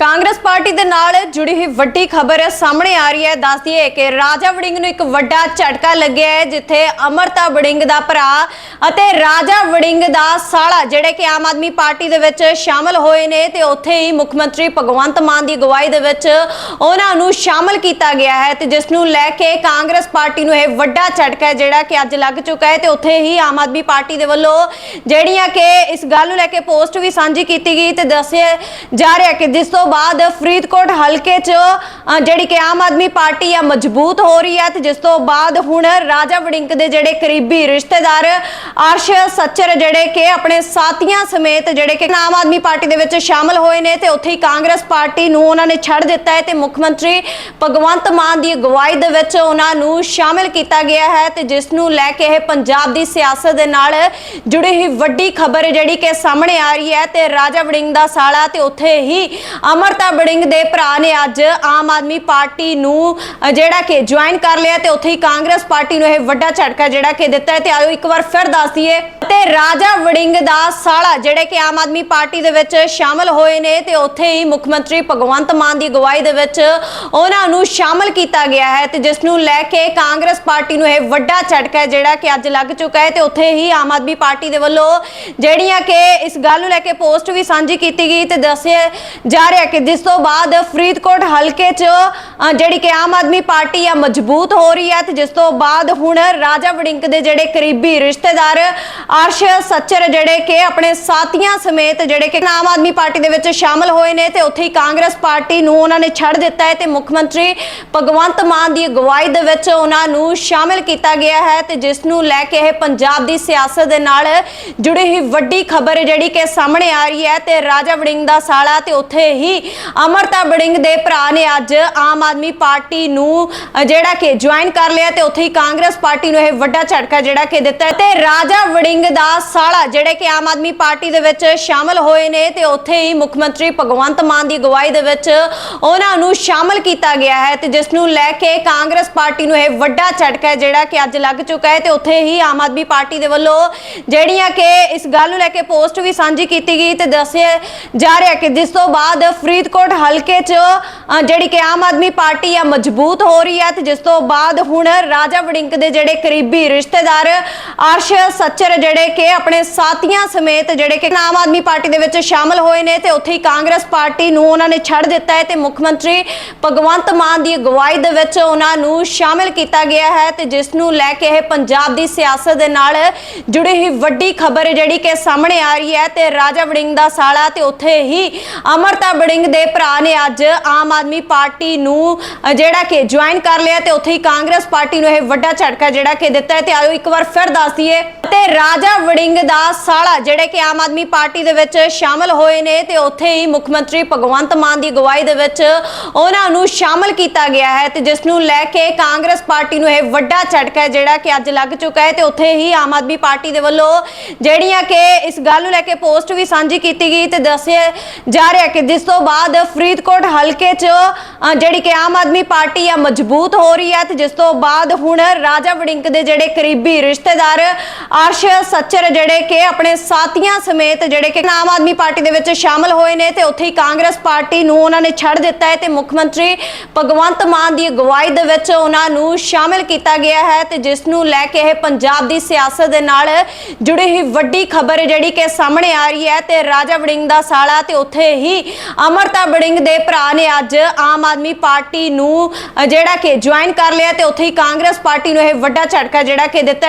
Congress party ਦੇ ਨਾਲ ਜੁੜੀ ਹੋਈ ਵੱਡੀ ਖਬਰ ਸਾਹਮਣੇ ਆ ਰਹੀ ਹੈ। ਦੱਸਦੀ ਹੈ ਕਿ ਰਾਜਾ ਵੜਿੰਗ ਨੂੰ ਇੱਕ ਵੱਡਾ ਝਟਕਾ ਲੱਗਿਆ ਹੈ, ਜਿੱਥੇ ਅਮਰਤਾ ਵੜਿੰਗ ਦਾ ਭਰਾ ਅਤੇ ਰਾਜਾ ਵੜਿੰਗ ਦਾ ਸਾਲਾ, ਜਿਹੜੇ ਕਿ ਆਮ ਆਦਮੀ ਪਾਰਟੀ ਦੇ ਵਿੱਚ ਸ਼ਾਮਲ ਹੋਏ ਨੇ ਤੇ ਉੱਥੇ ਹੀ ਮੁੱਖ ਮੰਤਰੀ ਭਗਵੰਤ ਮਾਨ ਦੀ ਅਗਵਾਈ ਦੇ ਵਿੱਚ ਉਹਨਾਂ ਨੂੰ ਸ਼ਾਮਲ ਕੀਤਾ ਗਿਆ ਹੈ ਤੇ ਜਿਸ ਨੂੰ ਲੈ ਕੇ ਕਾਂਗਰਸ ਪਾਰਟੀ ਨੂੰ ਇਹ ਵੱਡਾ ਝਟਕਾ ਹੈ, ਜਿਹੜਾ ਕਿ ਅੱਜ ਲੱਗ ਚੁੱਕਾ ਹੈ ਤੇ ਉੱਥੇ ਹੀ ਆਮ ਆਦਮੀ ਪਾਰਟੀ ਦੇ ਵੱਲੋਂ ਜਿਹੜੀਆਂ ਕਿ ਇਸ ਗੱਲ ਨੂੰ ਲੈ ਕੇ ਪੋਸਟ ਵੀ ਸਾਂਝੀ ਕੀਤੀ ਗਈ ਤੇ ਦੱਸਿਆ ਜਾ ਰਿਹਾ ਕਿ ਜਿਸ ਤੋਂ ਬਾਅਦ ਫਰੀਦਕੋਟ ਹਲਕੇ 'ਚ ਜਿਹੜੀ ਕਿ ਆਮ ਆਦਮੀ ਪਾਰਟੀ ਆ, ਮਜ਼ਬੂਤ ਹੋ ਰਹੀ ਹੈ ਤੇ ਜਿਸ ਤੋਂ ਬਾਅਦ ਹੁਣ ਰਾਜਾ ਵੜਿੰਗ ਦੇ ਜਿਹੜੇ ਕਰੀਬੀ ਰਿਸ਼ਤੇਦਾਰ ਅਰਸ਼ ਸੱਚਰ ਜਿਹੜੇ ਕਿ ਆਪਣੇ ਸਾਥੀਆਂ ਸਮੇਤ ਜਿਹੜੇ ਕਿ ਆਮ ਆਦਮੀ ਪਾਰਟੀ ਦੇ ਵਿੱਚ ਸ਼ਾਮਲ ਹੋਏ ਨੇ ਤੇ ਉੱਥੇ ਹੀ ਕਾਂਗਰਸ ਪਾਰਟੀ ਨੂੰ ਉਹਨਾਂ ਨੇ ਛੱਡ ਦਿੱਤਾ ਹੈ ਤੇ ਮੁੱਖ ਮੰਤਰੀ ਭਗਵੰਤ ਮਾਨ ਦੀ ਅਗਵਾਈ ਦੇ ਵਿੱਚ ਉਹਨਾਂ ਨੂੰ ਸ਼ਾਮਿਲ ਕੀਤਾ ਗਿਆ ਹੈ ਤੇ ਜਿਸ ਨੂੰ ਲੈ ਕੇ ਇਹ ਪੰਜਾਬ ਦੀ ਸਿਆਸਤ ਦੇ ਨਾਲ ਜੁੜੀ ਹੀ ਵੱਡੀ ਖਬਰ ਜਿਹੜੀ ਕਿ ਸਾਹਮਣੇ ਆ ਰਹੀ ਹੈ ਤੇ ਰਾਜਾ ਵੜਿੰਗ ਦਾ ਸਾਲਾ ਤੇ ਉੱਥੇ ਹੀ ਅਮਰਤਾ ਬੜਿੰਗ ਦੇ ਭਰਾ ਨੇ ਅੱਜ ਆਮ ਆਦਮੀ ਪਾਰਟੀ ਨੂੰ ਜਿਹੜਾ ਕਿ ਜੁਆਇਨ ਕਰ ਲਿਆ ਤੇ ਉੱਥੇ ਹੀ ਕਾਂਗਰਸ ਪਾਰਟੀ ਨੂੰ ਇਹ ਵੱਡਾ ਝਟਕਾ ਜਿਹੜਾ ਕਿ ਦਿੱਤਾ ਹੈ। ਤੇ ਆਇਓ ਇੱਕ ਵਾਰ ਫਿਰ ਦੱਸ ਦਈਏ ਤੇ ਰਾਜਾ ਵੜਿੰਗ ਦਾ ਸਾਲਾ, ਜਿਹੜੇ ਕਿ ਆਮ ਆਦਮੀ ਪਾਰਟੀ ਦੇ ਵਿੱਚ ਸ਼ਾਮਲ ਹੋਏ ਨੇ ਤੇ ਉੱਥੇ ਹੀ ਮੁੱਖ ਮੰਤਰੀ ਭਗਵੰਤ ਮਾਨ ਦੀ ਅਗਵਾਈ ਦੇ ਵਿੱਚ ਉਹਨਾਂ ਨੂੰ ਸ਼ਾਮਲ ਕੀਤਾ ਗਿਆ ਹੈ ਤੇ ਜਿਸ ਨੂੰ ਲੈ ਕੇ ਕਾਂਗਰਸ ਪਾਰਟੀ ਨੂੰ ਇਹ ਵੱਡਾ ਝਟਕਾ ਹੈ, ਜਿਹੜਾ ਕਿ ਅੱਜ ਲੱਗ ਚੁੱਕਾ ਹੈ ਤੇ ਉੱਥੇ ਹੀ ਆਮ ਆਦਮੀ ਪਾਰਟੀ ਦੇ ਵੱਲੋਂ ਜਿਹੜੀਆਂ ਕਿ ਇਸ ਗੱਲ ਨੂੰ ਲੈ ਕੇ ਪੋਸਟ ਵੀ ਸਾਂਝੀ ਕੀਤੀ ਗਈ ਤੇ ਦੱਸਿਆ ਜਾ ਰਿਹਾ ਕਿ ਜਿਸ ਤੋਂ ਬਾਅਦ ਫਰੀਦਕੋਟ ਹਲਕੇ 'ਚ ਜਿਹੜੀ ਕਿ ਆਮ ਆਦਮੀ ਪਾਰਟੀ ਆ, ਮਜ਼ਬੂਤ ਹੋ ਰਹੀ ਹੈ ਤੇ ਜਿਸ ਤੋਂ ਬਾਅਦ ਹੁਣ ਰਾਜਾ ਵੜਿੰਗ ਦੇ ਜਿਹੜੇ ਕਰੀਬੀ ਰਿਸ਼ਤੇਦਾਰ ਅਰਸ਼ ਸੱਚਰ ਜਿਹੜੇ ਕਿ ਆਪਣੇ ਸਾਥੀਆਂ ਸਮੇਤ ਜਿਹੜੇ ਕਿ ਆਮ ਆਦਮੀ ਪਾਰਟੀ ਦੇ ਵਿੱਚ ਸ਼ਾਮਲ ਹੋਏ ਨੇ ਤੇ ਉੱਥੇ ਹੀ ਕਾਂਗਰਸ ਪਾਰਟੀ ਨੂੰ ਉਹਨਾਂ ਨੇ ਛੱਡ ਦਿੱਤਾ ਹੈ ਤੇ ਮੁੱਖ ਮੰਤਰੀ ਭਗਵੰਤ ਮਾਨ ਦੀ ਅਗਵਾਈ ਦੇ ਵਿੱਚ ਉਹਨਾਂ ਨੂੰ ਸ਼ਾਮਿਲ ਕੀਤਾ ਗਿਆ ਹੈ ਤੇ ਜਿਸ ਨੂੰ ਲੈ ਕੇ ਇਹ ਪੰਜਾਬ ਦੀ ਸਿਆਸਤ ਦੇ ਨਾਲ ਜੁੜੀ ਹੀ ਵੱਡੀ ਖਬਰ ਜਿਹੜੀ ਕਿ ਸਾਹਮਣੇ ਆ ਰਹੀ ਹੈ ਤੇ ਰਾਜਾ ਵੜਿੰਗ ਦਾ ਸਾਲਾ ਤੇ ਉੱਥੇ ਹੀ ਅਮਰਤਾ ਵੜਿੰਗ ਦੇ ਭਰਾ ਨੇ ਅੱਜ ਆਮ ਆਦਮੀ ਪਾਰਟੀ ਨੂੰ ਜਿਹੜਾ ਕਿ ਜੁਆਇਨ ਕਰ ਲਿਆ ਤੇ ਉੱਥੇ ਹੀ ਕਾਂਗਰਸ ਪਾਰਟੀ ਨੂੰ ਇਹ ਵੱਡਾ ਝਟਕਾ ਜਿਹੜਾ ਕਿ ਦਿੱਤਾ ਹੈ ਤੇ ਰਾਜਾ ਵੜਿੰਗ ਦਾ ਸਾਲਾ ਜਿਹੜੇ ਕਿ ਆਮ ਆਦਮੀ ਪਾਰਟੀ ਦੇ ਵਿੱਚ ਸ਼ਾਮਲ ਹੋਏ ਨੇ ਤੇ ਉੱਥੇ ਹੀ ਮੁੱਖ ਮੰਤਰੀ ਭਗਵੰਤ ਮਾਨ ਦੀ ਅਗਵਾਈ ਦੇ ਵਿੱਚ ਉਹਨਾਂ ਨੂੰ ਸ਼ਾਮਲ ਕੀਤਾ ਗਿਆ ਹੈ ਤੇ ਜਿਸ ਨੂੰ ਲੈ ਕੇ ਕਾਂਗਰਸ ਪਾਰਟੀ ਨੂੰ ਇਹ ਵੱਡਾ ਝਟਕਾ ਹੈ ਜਿਹੜਾ ਕਿ ਅੱਜ ਲੱਗ ਚੁੱਕਾ ਹੈ ਤੇ ਉੱਥੇ ਹੀ ਆਮ ਆਦਮੀ ਪਾਰਟੀ ਦੇ ਵੱਲੋਂ ਜਿਹੜੀਆਂ ਕਿ ਇਸ ਗੱਲ ਨੂੰ ਲੈ ਕੇ ਪੋਸਟ ਵੀ ਸਾਂਝੀ ਕੀਤੀ ਗਈ ਤੇ ਦੱਸਿਆ ਜਾ ਰਿਹਾ ਕਿ ਜਿਸ ਤੋਂ ਬਾਅਦ ਫਰੀਦਕੋਟ ਹਲਕੇ 'ਚ ਜਿਹੜੀ ਕਿ ਆਮ ਆਦਮੀ ਪਾਰਟੀ ਆ, ਮਜ਼ਬੂਤ ਹੋ ਰਹੀ ਹੈ ਤੇ ਜਿਸ ਤੋਂ ਬਾਅਦ ਹੁਣ ਰਾਜਾ ਵੜਿੰਗ ਦੇ ਜਿਹੜੇ ਕਰੀਬੀ ਰਿਸ਼ਤੇਦਾਰ ਅਰਸ਼ ਸੱਚਰ ਜਿਹੜੇ ਕਿ ਆਪਣੇ ਸਾਥੀਆਂ ਸਮੇਤ ਜਿਹੜੇ ਕਿ ਆਮ ਆਦਮੀ ਪਾਰਟੀ ਦੇ ਵਿੱਚ ਸ਼ਾਮਲ ਹੋਏ ਨੇ ਤੇ ਉੱਥੇ ਹੀ ਕਾਂਗਰਸ ਪਾਰਟੀ ਨੂੰ ਉਹਨਾਂ ਨੇ ਛੱਡ ਦਿੱਤਾ ਹੈ ਤੇ ਮੁੱਖ ਮੰਤਰੀ ਭਗਵੰਤ ਮਾਨ ਦੀ ਅਗਵਾਈ ਦੇ ਵਿੱਚ ਉਹਨਾਂ ਨੂੰ ਸ਼ਾਮਿਲ ਕੀਤਾ ਗਿਆ ਹੈ ਤੇ ਜਿਸ ਨੂੰ ਲੈ ਕੇ ਇਹ ਪੰਜਾਬ ਦੀ ਸਿਆਸਤ ਦੇ ਨਾਲ ਜੁੜੀ ਹੋਈ ਵੱਡੀ ਖਬਰ ਜਿਹੜੀ ਕਿ ਸਾਹਮਣੇ ਆ ਰਹੀ ਹੈ ਤੇ ਰਾਜਾ ਵੜਿੰਗ ਦਾ ਸਾਲਾ ਤੇ ਉੱਥੇ ਹੀ ਅਮਰਤਾ ਵੜਿੰਗ ਦੇ ਭਰਾ ਨੇ ਅੱਜ ਆਮ ਆਦਮੀ ਪਾਰਟੀ ਨੂੰ ਜਿਹੜਾ ਕਿ ਜੁਆਇਨ ਕਰ ਲਿਆ ਤੇ ਉੱਥੇ ਹੀ ਕਾਂਗਰਸ ਪਾਰਟੀ ਨੂੰ ਇਹ ਵੱਡਾ ਝਟਕਾ ਜਿਹੜਾ ਕਿ ਦਿੱਤਾ ਹੈ ਤੇ ਆਇਓ ਇੱਕ ਵਾਰ ਫਿਰ ਦੱਸ ਦਈਏ। ਤੇ ਰਾਜਾ ਵੜਿੰਗ ਦਾ ਸਾਲਾ, ਜਿਹੜੇ ਕਿ ਆਮ ਆਦਮੀ ਪਾਰਟੀ ਦੇ ਵਿੱਚ ਸ਼ਾਮਲ ਹੋਏ ਨੇ ਤੇ ਉੱਥੇ ਹੀ ਮੁੱਖ ਮੰਤਰੀ ਭਗਵੰਤ ਮਾਨ ਦੀ ਅਗਵਾਈ ਦੇ ਵਿੱਚ ਉਹਨਾਂ ਨੂੰ ਸ਼ਾਮਲ ਕੀਤਾ ਗਿਆ ਹੈ ਤੇ ਜਿਸ ਨੂੰ ਲੈ ਕੇ ਕਾਂਗਰਸ ਪਾਰਟੀ ਨੂੰ ਇਹ ਵੱਡਾ ਝਟਕਾ ਹੈ, ਜਿਹੜਾ ਕਿ ਅੱਜ ਲੱਗ ਚੁੱਕਾ ਹੈ ਤੇ ਉੱਥੇ ਹੀ ਆਮ ਆਦਮੀ ਪਾਰਟੀ ਦੇ ਵੱਲੋਂ ਜਿਹੜੀਆਂ ਕਿ ਇਸ ਗੱਲ ਨੂੰ ਲੈ ਕੇ ਪੋਸਟ ਵੀ ਸਾਂਝੀ ਕੀਤੀ ਗਈ ਤੇ ਦੱਸਿਆ ਜਾ ਰਿਹਾ ਕਿ ਜਿਸ ਤੋਂ ਬਾਅਦ ਫਰੀਦਕੋਟ ਹਲਕੇ 'ਚ ਜਿਹੜੀ ਕਿ ਆਮ ਆਦਮੀ ਪਾਰਟੀ ਆ, ਮਜ਼ਬੂਤ ਹੋ ਰਹੀ ਹੈ ਤੇ ਜਿਸ ਤੋਂ ਬਾਅਦ ਹੁਣ ਰਾਜਾ ਵੜਿੰਗ ਦੇ ਜਿਹੜੇ ਕਰੀਬੀ ਰਿਸ਼ਤੇਦਾਰ ਅਰਸ਼ ਸੱਚਰ ਜਿਹੜੇ ਕਿ ਆਪਣੇ ਸਾਥੀਆਂ ਸਮੇਤ ਜਿਹੜੇ ਕਿ ਆਮ ਆਦਮੀ ਪਾਰਟੀ ਦੇ ਵਿੱਚ ਸ਼ਾਮਲ ਹੋਏ ਨੇ ਤੇ ਉੱਥੇ ਹੀ ਕਾਂਗਰਸ ਪਾਰਟੀ ਨੂੰ ਉਹਨਾਂ ਨੇ ਛੱਡ ਦਿੱਤਾ ਹੈ ਤੇ ਮੁੱਖ ਮੰਤਰੀ ਭਗਵੰਤ ਮਾਨ ਦੀ ਅਗਵਾਈ ਦੇ ਵਿੱਚ ਉਹਨਾਂ ਨੂੰ ਸ਼ਾਮਿਲ ਕੀਤਾ ਗਿਆ ਹੈ ਤੇ ਜਿਸ ਨੂੰ ਲੈ ਕੇ ਇਹ ਪੰਜਾਬ ਦੀ ਸਿਆਸਤ ਦੇ ਨਾਲ ਜੁੜੀ ਹੋਈ ਵੱਡੀ ਖਬਰ ਜਿਹੜੀ ਕਿ ਸਾਹਮਣੇ ਆ ਰਹੀ ਹੈ ਤੇ ਰਾਜਾ ਵੜਿੰਗ ਦਾ ਸਾਲਾ ਤੇ ਉੱਥੇ ਹੀ ਅਮਰਤਾ ਵੜਿੰਗ ਦੇ ਭਰਾ ਨੇ ਅੱਜ ਆਮ ਆਦਮੀ ਪਾਰਟੀ ਨੂੰ ਜਿਹੜਾ ਕਿ ਜੁਆਇਨ ਕਰ ਲਿਆ ਤੇ ਉੱਥੇ ਹੀ ਕਾਂਗਰਸ ਪਾਰਟੀ ਨੂੰ ਇਹ ਵੱਡਾ ਝਟਕਾ ਜਿਹੜਾ ਕਿ ਦਿੱਤਾ